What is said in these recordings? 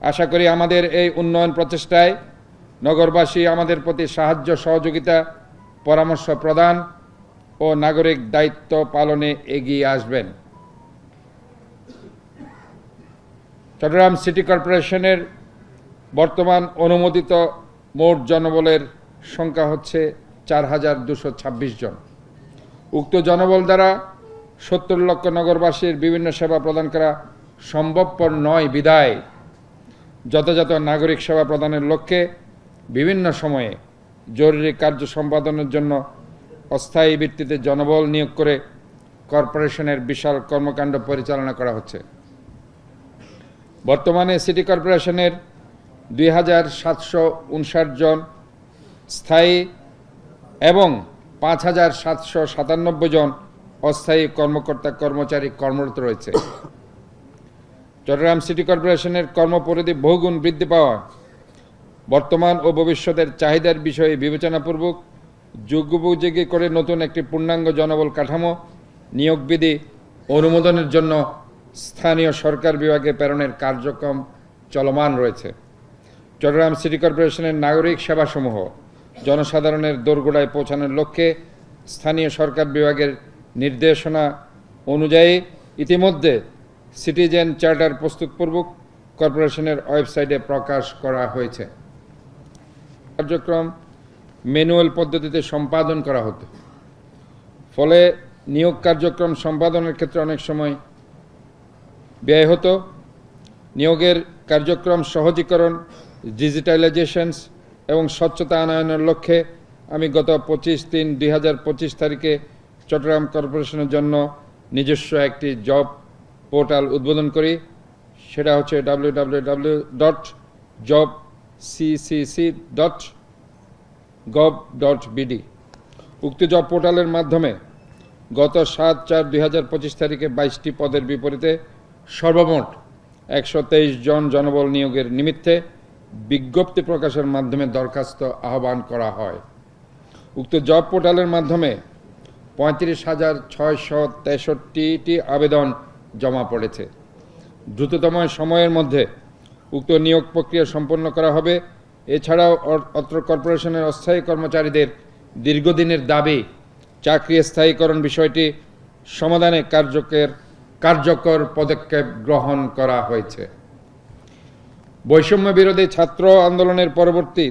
আশা করি আমাদের এই উন্নয়ন প্রচেষ্টায় নগরবাসী আমাদের প্রতি সাহায্য, সহযোগিতা, পরামর্শ প্রদান ও নাগরিক দায়িত্ব পালনে এগিয়ে আসবেন। চট্টগ্রাম সিটি কর্পোরেশনের বর্তমান অনুমোদিত মোট জনবলের সংখ্যা হচ্ছে চার হাজার দুশো ছাব্বিশ জন। উক্ত জনবল দ্বারা সত্তর লক্ষ নগরবাসীর বিভিন্ন সেবা প্রদান করা সম্ভবপর নয় বিদায়। যথাযথ নাগরিক সেবা প্রদানের লক্ষ্যে বিভিন্ন সময়ে জরুরি কার্য সম্পাদনের জন্য অস্থায়ী ভিত্তিতে জনবল নিয়োগ করে কর্পোরেশনের বিশাল কর্মকাণ্ড পরিচালনা করা হচ্ছে। বর্তমানে সিটি কর্পোরেশনের দুই হাজার সাতশো উনষাট জন স্থায়ী এবং পাঁচ হাজার সাতশো সাতানব্বই জন অস্থায়ী কর্মকর্তা কর্মচারী কর্মরত রয়েছে। চট্টগ্রাম সিটি কর্পোরেশনের কর্মপরিধি বহুগুণ বৃদ্ধি পাওয়া। বর্তমান ও ভবিষ্যতের চাহিদার বিষয়ে বিবেচনাপূর্বক যোগ্যোপযোগী করে নতুন একটি পূর্ণাঙ্গ জনবল কাঠামো নিয়োগ বিধি অনুমোদনের জন্য স্থানীয় সরকার বিভাগে প্রেরণের কার্যক্রম চলমান রয়েছে। চট্টগ্রাম সিটি কর্পোরেশনের নাগরিক সেবাসমূহ জনসাধারণের দোরগোড়ায় পৌঁছানোর লক্ষ্যে স্থানীয় সরকার বিভাগের নির্দেশনা অনুযায়ী ইতিমধ্যে সিটিজেন চার্টার প্রস্তুতপূর্বক কর্পোরেশনের ওয়েবসাইটে প্রকাশ করা হয়েছে। কার্যক্রম ম্যানুয়াল পদ্ধতিতে সম্পাদন করা হতো। ফলে নিয়োগ কার্যক্রম সম্পাদনের ক্ষেত্রে অনেক সময় ব্যয় হতো। নিয়োগের কার্যক্রম সহজীকরণ, ডিজিটালাইজেশনস এবং স্বচ্ছতা আনয়নের লক্ষ্যে আমি গত পঁচিশ তিন দুই তারিখে চট্টগ্রাম কর্পোরেশনের জন্য নিজস্ব একটি জব পোর্টাল উদ্বোধন করি, সেটা হচ্ছে W W W dot job CCC dot gov dot BD উক্ত জব পোর্টালের মাধ্যমে গত সাত চার দুই তারিখে বাইশটি পদের বিপরীতে সর্বমোট একশো তেইশ জন জনবল নিয়োগের নিমিত্তে বিজ্ঞপ্তি প্রকাশের মাধ্যমে দরখাস্ত আহ্বান করা হয়। উক্ত জব পোর্টালের মাধ্যমে পঁয়ত্রিশ হাজার ছয়শো তেষট্টিটি আবেদন জমা পড়েছে। দ্রুততম সময়ের মধ্যে উক্ত নিয়োগ প্রক্রিয়া সম্পন্ন করা হবে। এছাড়াও অত্র কর্পোরেশনের অস্থায়ী কর্মচারীদের দীর্ঘদিনের দাবি চাকরি স্থায়ীকরণ বিষয়টি সমাধানে কার্যকর কার্যকর পদক্ষেপ গ্রহণ করা হয়েছে। বৈষম্য বিরোধী ছাত্র আন্দোলনের পরবর্তী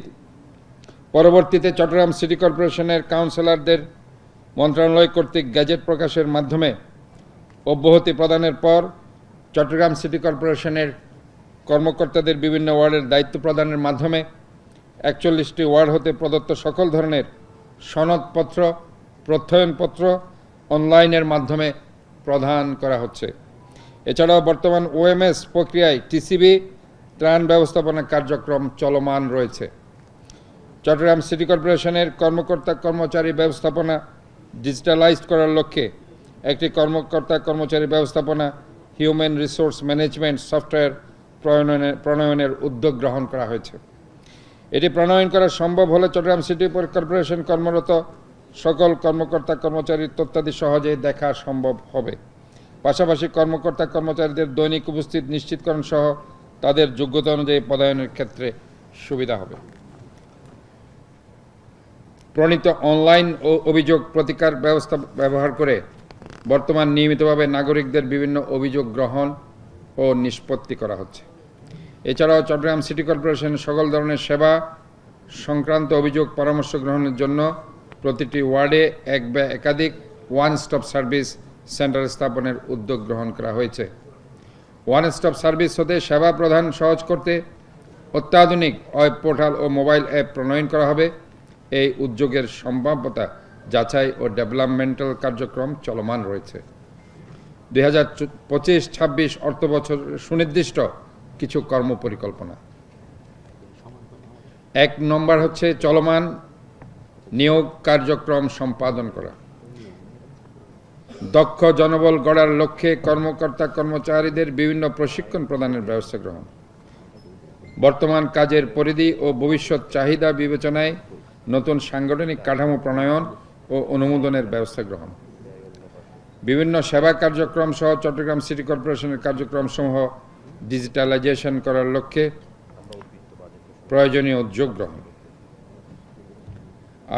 পরবর্তীতে চট্টগ্রাম সিটি কর্পোরেশনের কাউন্সিলরদের মন্ত্রণালয় কর্তৃক গ্যাজেট প্রকাশের মাধ্যমে অব্যাহতি প্রদানের পর চট্টগ্রাম সিটি কর্পোরেশনের কর্মকর্তাদের বিভিন্ন ওয়ার্ডের দায়িত্ব প্রদানের মাধ্যমে একচল্লিশটি ওয়ার্ড হতে প্রদত্ত সকল ধরনের সনদপত্র, প্রত্যয়নপত্র অনলাইনের মাধ্যমে প্রদান করা হচ্ছে। এছাড়াও বর্তমান ওএমএস প্রক্রিয়ায় টিসিবি, ত্রাণ ব্যবস্থাপনা কার্যক্রম চলমান রয়েছে। চট্টগ্রাম সিটি কর্পোরেশনের কর্মকর্তা কর্মচারী ব্যবস্থাপনা ডিজিটালাইজড করার লক্ষ্যে একটি কর্মকর্তা কর্মচারী ব্যবস্থাপনা হিউম্যান রিসোর্স ম্যানেজমেন্ট সফটওয়্যার প্রণয়নের প্রণয়নের উদ্যোগ গ্রহণ করা হয়েছে। এটি প্রণয়ন করা সম্ভব হলে চট্টগ্রাম সিটি কর্পোরেশন কর্মরত সকল কর্মকর্তা কর্মচারীর তথ্যাদি সহজেই দেখা সম্ভব হবে। পাশাপাশি কর্মকর্তা কর্মচারীদের দৈনিক উপস্থিত নিশ্চিতকরণ সহ তাদের যোগ্যতা অনুযায়ী পদায়নের ক্ষেত্রে সুবিধা হবে। প্রণীত অনলাইন ও অভিযোগ প্রতিকার ব্যবস্থা, ব্যবহার করে বর্তমান নিয়মিতভাবে নাগরিকদের বিভিন্ন অভিযোগ গ্রহণ ও নিষ্পত্তি করা হচ্ছে। এছাড়াও চট্টগ্রাম সিটি কর্পোরেশন সকল ধরনের সেবা সংক্রান্ত অভিযোগ পরামর্শ গ্রহণের জন্য প্রতিটি ওয়ার্ডে এক বা একাধিক ওয়ান স্টপ সার্ভিস সেন্টার স্থাপনের উদ্যোগ গ্রহণ করা হয়েছে। ওয়ান স্টপ সার্ভিস হতে সেবা প্রদান সহজ করতে অত্যাধুনিক ওয়েব পোর্টাল ও মোবাইল অ্যাপ প্রণয়ন করা হবে। এই উদ্যোগের সম্ভাব্যতা যাচাই ও ডেভেলপমেন্টাল কার্যক্রম চলমান রয়েছে। দুই হাজার পঁচিশ, ছাব্বিশ অর্থ বছর সুনির্দিষ্ট কিছু কর্মপরিকল্পনা। এক নম্বর হচ্ছে চলমান নিয়োগ কার্যক্রম সম্পাদন করা। দক্ষ জনবল গড়ার লক্ষ্যে কর্মকর্তা কর্মচারীদের বিভিন্ন প্রশিক্ষণ প্রদানের ব্যবস্থা গ্রহণ। বর্তমান কাজের পরিধি ও ভবিষ্যৎ চাহিদা বিবেচনায় নতুন সাংগঠনিক কাঠামো প্রণয়ন ও অনুমোদনের ব্যবস্থা গ্রহণ। বিভিন্ন সেবা কার্যক্রম সহ চট্টগ্রাম সিটি কর্পোরেশনের কার্যক্রম সমূহ ডিজিটালাইজেশন করার লক্ষ্যে প্রয়োজনীয় উদ্যোগ গ্রহণ।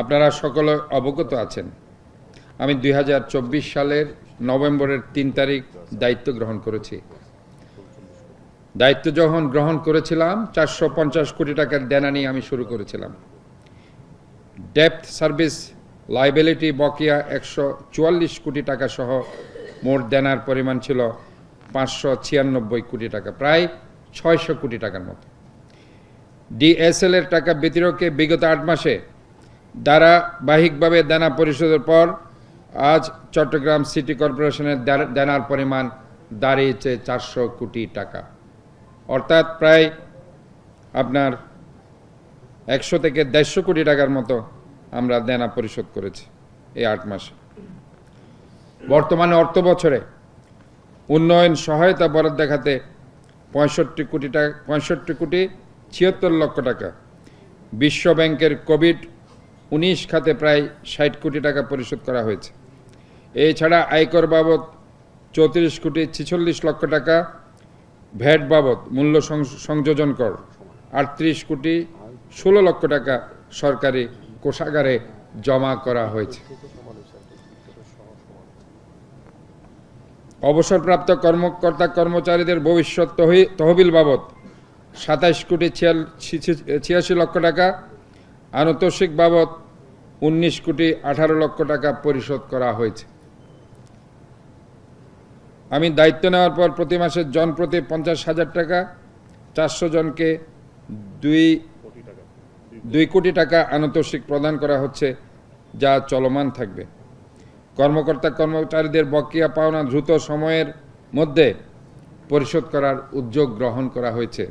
আপনারা সকলে অবগত আছেন, আমি দুই হাজার চব্বিশ সালের নভেম্বরের তিন তারিখ দায়িত্ব গ্রহণ করেছি। দায়িত্ব যখন গ্রহণ করেছিলাম, চারশো পঞ্চাশ কোটি টাকার দেনা আমি শুরু করেছিলাম। ডেপথ সার্ভিস লাইবিলিটি বকেয়া একশো চুয়াল্লিশ কোটি টাকা সহ মোট দেনার পরিমাণ ছিল পাঁচশো ছিয়ানব্বই কোটি টাকা, প্রায় ছয়শো কোটি টাকার মতো। ডিএসএল এর টাকা ব্যতিরকে বিগত আট মাসে ধারাবাহিকভাবে দেনা পরিশোধের পর আজ চট্টগ্রাম সিটি কর্পোরেশনের দেনার পরিমাণ দাঁড়িয়েছে চারশো কোটি টাকা। অর্থাৎ প্রায় আপনার একশো থেকে দেড়শো কোটি টাকার মতো আমরা দেনা পরিশোধ করেছি এই আট মাসে। বর্তমানে অর্থ বছরে উন্নয়ন সহায়তা বরাদ্দ দেখাতে পঁয়ষট্টি কোটি টাকা, পঁয়ষট্টি কোটি ছিয়াত্তর লক্ষ টাকা। বিশ্ব ব্যাংকের কোভিড উনিশ খাতে প্রায় ষাট কোটি টাকা পরিশোধ করা হয়েছে। এছাড়া আয়কর বাবদ চৌত্রিশ কোটি ছিচল্লিশ লক্ষ টাকা। ভ্যাট বাবদ মূল্য সংযোজন কর আটত্রিশ কোটি ষোলো লক্ষ টাকা সরকারি কোষাগারে জমা করা হয়েছে। অবসরপ্রাপ্ত কর্মকর্তা কর্মচারীদের ভবিষ্যৎ তহি- তহবিল বাবদ সাতাইশ কোটি ছিয়াশি লক্ষ টাকা, আনুতোষিক বাবদ উনিশ কোটি আঠারো লক্ষ টাকা পরিশোধ করা হয়েছে। আমি দায়িত্ব নেওয়ার পর প্রতি মাসে জন প্রতি পঞ্চাশ হাজার টাকা, চারশো জনকে দুই দুই কোটি টাকা আনুতোষিক প্রদান করা হচ্ছে, যা চলমান থাকবে। কর্মকর্তা কর্মচারীদের বকেয়া পাওনা দ্রুত সময়ের মধ্যে পরিশোধ করার উদ্যোগ গ্রহণ করা হয়েছে।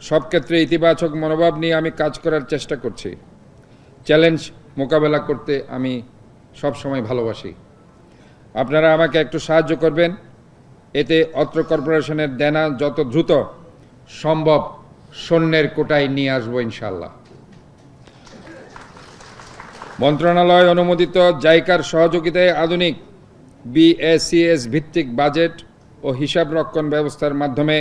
সব ক্ষেত্রে ইতিবাচক মনোভাব নিয়ে আমি কাজ করার চেষ্টা করছি। চ্যালেঞ্জ মোকাবেলা করতে আমি সব সময় ভালোবাসি। আপনারা আমাকে একটু সাহায্য করবেন। এতে অত্র কর্পোরেশনের দেনা যত দ্রুত সম্ভব সৈন্যের কোটায় নিয়ে আসব ইনশাল্লাহ মন্ত্রণালয় অনুমোদিত জাইকার সহযোগিতায় আধুনিক বিএসিএস ভিত্তিক বাজেট ও হিসাব রক্ষণ ব্যবস্থার মাধ্যমে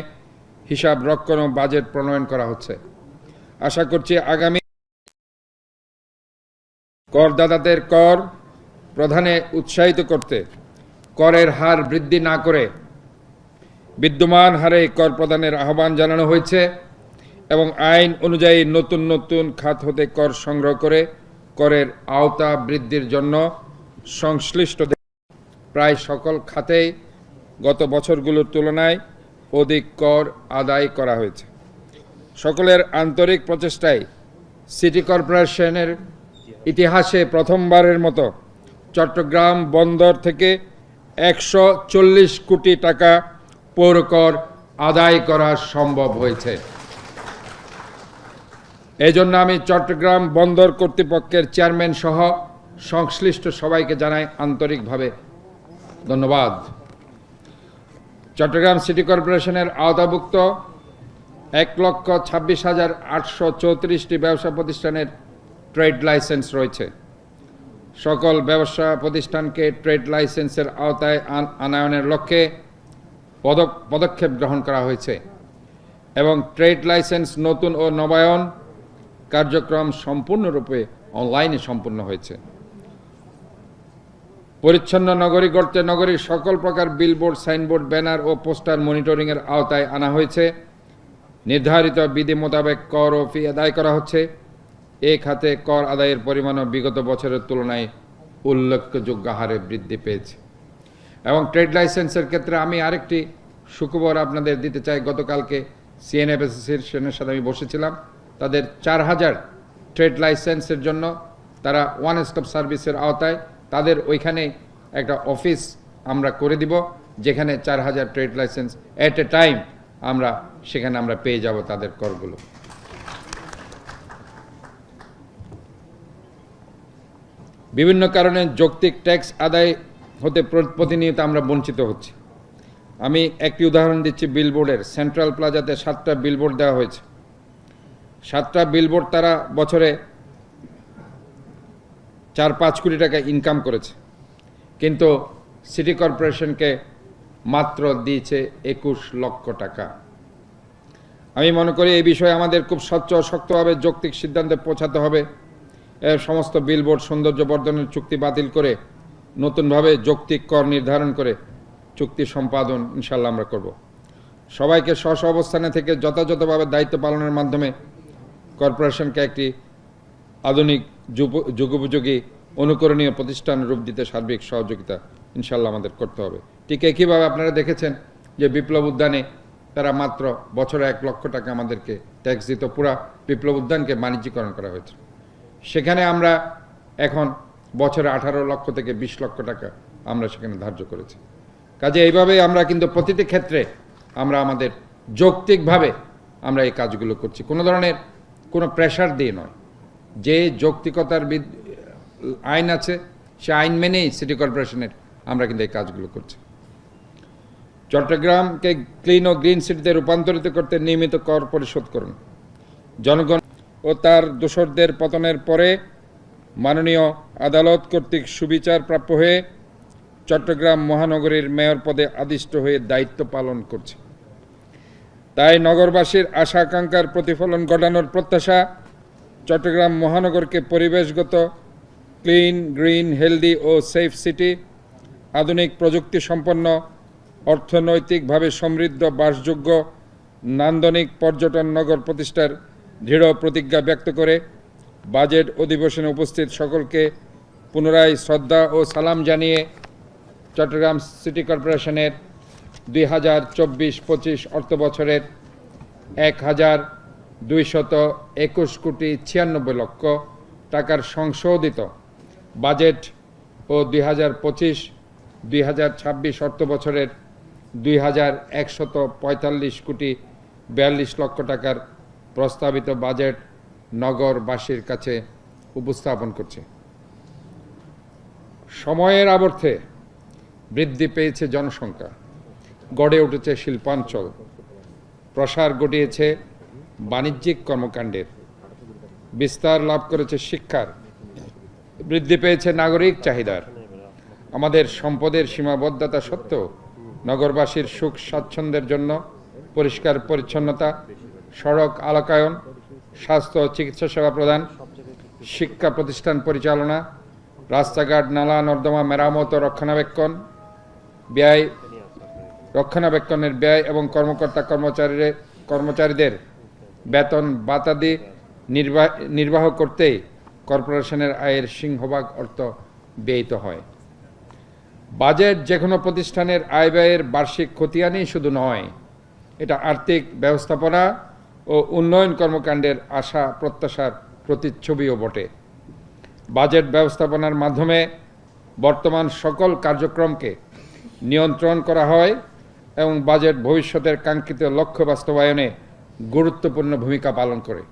হিসাব রক্ষণ ও বাজেট প্রণয়ন করা হচ্ছে। আশা করছি আগামী করদাতাদের কর প্রদানে উৎসাহিত করতে করের হার বৃদ্ধি না করে বিদ্যমান হারে কর প্রদানের আহ্বান জানানো হয়েছে। এবং আইন অনুযায়ী নতুন নতুন খাত হতে কর সংগ্রহ করে, করের আওতা বৃদ্ধির জন্য সংশ্লিষ্ট প্রায় সকল খাতেই গত বছরগুলোর তুলনায় অধিক কর আদায় করা হয়েছে। সকলের আন্তরিক প্রচেষ্টায় সিটি কর্পোরেশনের ইতিহাসে প্রথমবারের মতো চট্টগ্রাম বন্দর থেকে একশো চল্লিশ কোটি টাকা পৌরকর আদায় করা সম্ভব হয়েছে। এই জন্য আমি চট্টগ্রাম বন্দর কর্তৃপক্ষের চেয়ারম্যান সহ সংশ্লিষ্ট সবাইকে জানাই আন্তরিকভাবে ধন্যবাদ। চট্টগ্রাম সিটি কর্পোরেশনের আওতাভুক্ত এক লক্ষ ছাব্বিশ হাজার আটশো চৌত্রিশটি ব্যবসা প্রতিষ্ঠানের ট্রেড লাইসেন্স রয়েছে। সকল ব্যবসা প্রতিষ্ঠানকে ট্রেড লাইসেন্সের আওতায় আন- আনায়নের লক্ষ্যে পদক- পদক্ষেপ গ্রহণ করা হয়েছে এবং ট্রেড লাইসেন্স নতুন ও নবায়ন কার্যক্রম সম্পূর্ণরূপে অনলাইনে সম্পূর্ণ হয়েছে। পরিচ্ছন্ন নগরী গড়তে নগরীর সকল প্রকার বিলবোর্ড সাইনবোর্ড ব্যানার ও পোস্টার মনিটরিংয়ের আওতায় আনা হয়েছে। নির্ধারিত বিধি মোতাবেক কর ও ফি আদায় করা হচ্ছে। এ খাতে কর আদায়ের পরিমাণও বিগত বছরের তুলনায় উল্লেখযোগ্য হারে বৃদ্ধি পেয়েছে। এবং ট্রেড লাইসেন্সের ক্ষেত্রে আমি আরেকটি সুখবর আপনাদের দিতে চাই। গতকালকে সিএনএফ অ্যাসোসিয়েশনের সাথে আমি বসেছিলাম। তাদের চার হাজার ট্রেড লাইসেন্সের জন্য তারা ওয়ান স্টপ সার্ভিসের আওতায় তাদের ওইখানে একটা অফিস আমরা করে দিব, যেখানে চার হাজার trade licence at a time আমরা, সেখানে আমরা পেয়ে যাব তাদের করগুলো। বিভিন্ন কারণে যৌক্তিক ট্যাক্স আদায় হতে প্রতিনিয়ত আমরা বঞ্চিত হচ্ছি। আমি একটি উদাহরণ দিচ্ছি, বিলবোর্ডের। সেন্ট্রাল প্লাজাতে সাতটা বিলবোর্ড দেওয়া হয়েছে। সাতটা বিলবোর্ড তারা বছরে চার পাঁচ কোটি টাকা ইনকাম করেছে। কিন্তু সিটি কর্পোরেশনকে মাত্র দিয়েছে একুশ লক্ষ টাকা। আমি মনে করি এই বিষয়ে আমাদের খুব স্বচ্ছ শক্তভাবে যৌক্তিক সিদ্ধান্তে পৌঁছাতে হবে। এর সমস্ত বিলবোর্ড সৌন্দর্য বর্ধনের চুক্তি বাতিল করে, নতুনভাবে যৌক্তিক কর নির্ধারণ করে চুক্তি সম্পাদন ইনশাল্লাহ আমরা করব। সবাইকে স্ব স্ব অবস্থানে থেকে যথাযথভাবে দায়িত্ব পালনের মাধ্যমে কর্পোরেশনকে একটি আধুনিক যুগোপযোগী অনুকরণীয় প্রতিষ্ঠান রূপ দিতে সার্বিক সহযোগিতা ইনশাল্লাহ আমাদের করতে হবে। ঠিক একইভাবে আপনারা দেখেছেন যে বিপ্লব উদ্যানে তারা মাত্র বছরে এক লক্ষ টাকা আমাদেরকে ট্যাক্স দিত, পুরা বিপ্লব উদ্যানকে বাণিজ্যিকরণ করা হয়েছে। সেখানে আমরা এখন বছরে আঠারো লক্ষ থেকে বিশ লক্ষ টাকা আমরা সেখানে ধার্য করেছি। কাজে এইভাবেই আমরা কিন্তু প্রতিটি ক্ষেত্রে আমরা আমাদের যৌক্তিকভাবে আমরা এই কাজগুলো করছি। কোনো ধরনের কোনো প্রেশার দিয়ে নয়। যে যৌক্তিকতার আইন আছে, সে আইন মেনেই সিটি কর্পোরেশনের আমরা কিন্তু এই কাজগুলো করছি। চট্টগ্রামকে ক্লিন ও গ্রিন সিটিতে রূপান্তরিত করতে নিয়মিত কর পরিশোধ করুন। জনগণ ও তার দোসরদের পতনের পরে মাননীয় আদালত কর্তৃক সুবিচার প্রাপ্য হয়ে চট্টগ্রাম মহানগরীর মেয়র পদে আদিষ্ট হয়ে দায়িত্ব পালন করছে। তাই নগরবাসীর আশা আকাঙ্ক্ষার প্রতিফলন ঘটানোর প্রত্যাশা চট্টগ্রাম মহানগরকে পরিবেশগত, ক্লিন, গ্রিন, হেলদি ও সেফ সিটি, আধুনিক প্রযুক্তি সম্পন্ন অর্থনৈতিকভাবে সমৃদ্ধ, বাসযোগ্য, নান্দনিক পর্যটন নগর প্রতিষ্ঠার দৃঢ় প্রতিজ্ঞা ব্যক্ত করে বাজেট অধিবেশনে উপস্থিত সকলকে পুনরায় শ্রদ্ধা ও সালাম জানিয়ে চট্টগ্রাম সিটি কর্পোরেশনের দুই হাজার চব্বিশ পঁচিশ অর্থ এক হাজার দুইশত একুশ কোটি ছিয়ানব্বই লক্ষ টাকার সংশোধিত বাজেট ও দুই হাজার পঁচিশ দুই হাজার ছাব্বিশ অর্থ দুই হাজার একশত পঁয়তাল্লিশ কোটি বিয়াল্লিশ লক্ষ টাকার প্রস্তাবিত বাজেট নগরবাসীর কাছে উপস্থাপন করছে। সময়ের আবর্তে বৃদ্ধি পেয়েছে জনসংখ্যা। গড়ে উঠেছে শিল্পাঞ্চল। প্রসার ঘটিয়েছে বাণিজ্যিক কর্মকাণ্ডের। বিস্তার লাভ করেছে শিক্ষার। বৃদ্ধি পেয়েছে নাগরিক চাহিদার। আমাদের সম্পদের সীমাবদ্ধতা সত্ত্বেও নগরবাসীর সুখ স্বাচ্ছন্দ্যের জন্য পরিষ্কার পরিচ্ছন্নতা, সড়ক আলোকায়ন, স্বাস্থ্য চিকিৎসা সেবা প্রদান, শিক্ষা প্রতিষ্ঠান পরিচালনা, রাস্তাঘাট, নালা, নর্দমা মেরামত ও রক্ষণাবেক্ষণ, ব্যয় রক্ষণাবেক্ষণের ব্যয় এবং কর্মকর্তা কর্মচারীদের কর্মচারীদের বেতন বাতাদি নির্বাহ নির্বাহ করতেই কর্পোরেশনের আয়ের সিংহভাগ অর্থ ব্যয়িত হয়। বাজেট যে কোনো প্রতিষ্ঠানের আয় ব্যয়ের বার্ষিক খতিয়ানই শুধু নয়, এটা আর্থিক ব্যবস্থাপনা ও উন্নয়ন কর্মকাণ্ডের আশা প্রত্যাশার প্রতিচ্ছবিও বটে। বাজেট ব্যবস্থাপনার মাধ্যমে বর্তমান সকল কার্যক্রমকে নিয়ন্ত্রণ করা হয়। এবং বাজেট ভবিষ্যতের কাঙ্ক্ষিত লক্ষ্য বাস্তবায়নে গুরুত্বপূর্ণ ভূমিকা পালন করে।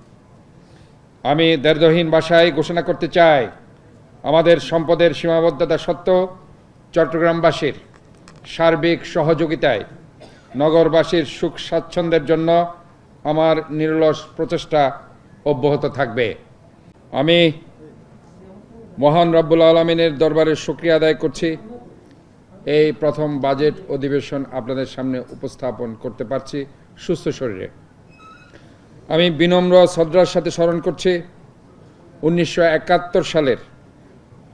আমি দ্ব্যর্থহীন ভাষায় ঘোষণা করতে চাই, আমাদের সম্পদের সীমাবদ্ধতা সত্ত্বেও চট্টগ্রামবাসীর সার্বিক সহযোগিতায় নগরবাসীর সুখ স্বাচ্ছন্দ্যের জন্য আমার নিরলস প্রচেষ্টা অব্যাহত থাকবে। আমি মহান রব্বুল আলমিনের দরবারে শুক্রিয়া আদায় করছি। এই প্রথম বাজেট অধিবেশন আপনাদের সামনে উপস্থাপন করতে পারছি সুস্থ শরীরে। আমি বিনম্র শ্রদ্ধার সাথে স্মরণ করছি, উনিশশো একাত্তর সালের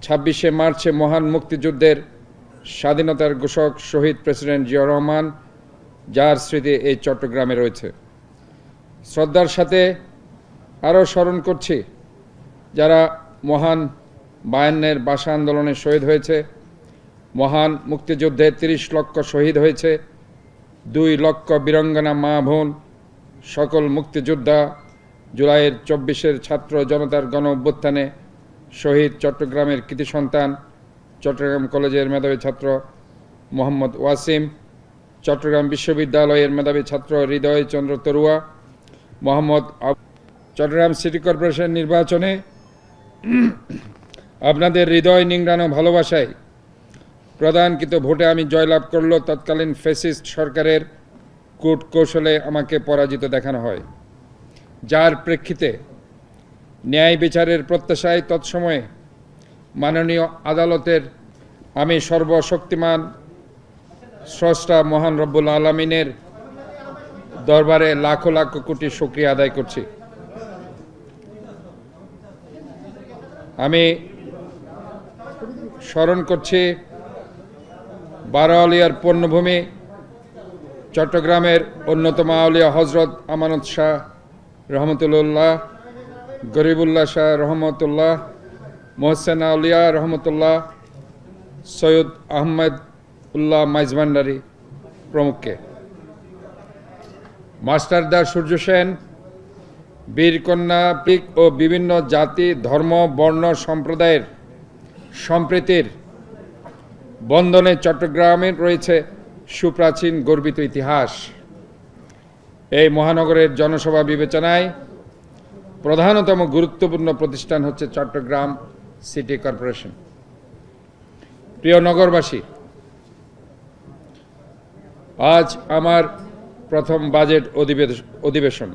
ছাব্বিশে মার্চে মহান মুক্তিযুদ্ধের স্বাধীনতার ঘোষক শহীদ প্রেসিডেন্ট জিয়া রহমান, যার স্মৃতি এই চট্টগ্রামে রয়েছে। শ্রদ্ধার সাথে আরও স্মরণ করছি, যারা মহান বায়ান্নের ভাষা আন্দোলনে শহীদ হয়েছে মহান মুক্তিযুদ্ধে তিরিশ লক্ষ শহীদ হয়েছে, দুই লক্ষ বীরঙ্গনা মা বোন, সকল মুক্তিযোদ্ধা, জুলাইয়ের চব্বিশের ছাত্র জনতার গণ অভ্যুত্থানে শহীদ চট্টগ্রামের কৃতি সন্তান, চট্টগ্রাম কলেজের মেধাবী ছাত্র মোহাম্মদ ওয়াসিম, চট্টগ্রাম বিশ্ববিদ্যালয়ের মেধাবী ছাত্র হৃদয় চন্দ্র তরুয়া, মোহাম্মদ চট্টগ্রাম সিটি কর্পোরেশন নির্বাচনে আপনাদের হৃদয় নিংড়ানো ভালোবাসায় প্রদানকৃত ভোটে আমি জয়লাভ করল তৎকালীন ফেসিস্ট সরকারের কূট কৌশলে আমাকে পরাজিত দেখানো হয়। যার প্রেক্ষিতে ন্যায় বিচারের প্রত্যাশায় তৎসময়ে মাননীয় আদালতের আমি সর্বশক্তিমান স্রষ্টা মহান রব্বুল আলমিনের দরবারে লাখো লাখো কোটি শুক্রিয়া আদায় করছি। আমি স্মরণ করছি বারোয়ালিয়ার পণ্যভূমি, চট্টগ্রামের অন্যতম আউলিয়া হজরত আমানত শাহ রহমতুল্লাহ, গরিবুল্লাহ শাহ রহমতুল্লাহ, মোহসেন আউলিয়া রহমতুল্লাহ, সৈয়দ আহমেদ উল্লাহ মাইজভান্ডারি প্রমুখকে। মাস্টারদা সূর্য সেন, বীরকন্যা, পিক ও বিভিন্ন জাতি, ধর্ম, বর্ণ, সম্প্রদায়ের সম্প্রীতির বন্ধনে চট্টগ্রামের রয়েছে সুপ্রাচীন গর্বিত ইতিহাস। এই মহানগরের জনসভা বিবেচনায় প্রধানতম গুরুত্বপূর্ণ প্রতিষ্ঠান হচ্ছে চট্টগ্রাম সিটি কর্পোরেশন। প্রিয় নগরবাসী, আজ আমার প্রথম বাজেট অধিবেশ- অধিবেশন।